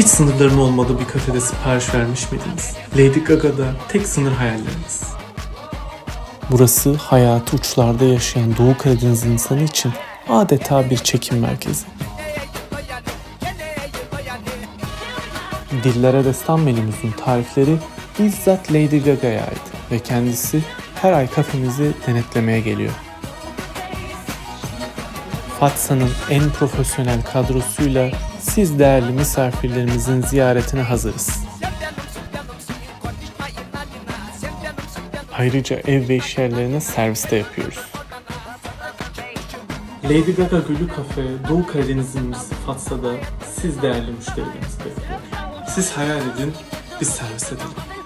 Hiç sınırların olmadığı bir kafede sipariş vermiş miydiniz? Lady Gaga'da tek sınır hayalleriniz. Burası hayatı uçlarda yaşayan Doğu Karadeniz insanı için adeta bir çekim merkezi. Dillere Destan menümüzün tarifleri bizzat Lady Gaga'ya ait ve kendisi her ay kafemizi denetlemeye geliyor. Fatsa'nın en profesyonel kadrosuyla siz değerli misafirlerimizin ziyaretine hazırız. Ayrıca ev ve iş yerlerine servis de yapıyoruz. Lady Gaga Gülü Kafe, Doğu Karadeniz'imiz Fatsa'da siz değerli müşterilerimizi bekliyor. Siz hayal edin, biz servis edelim.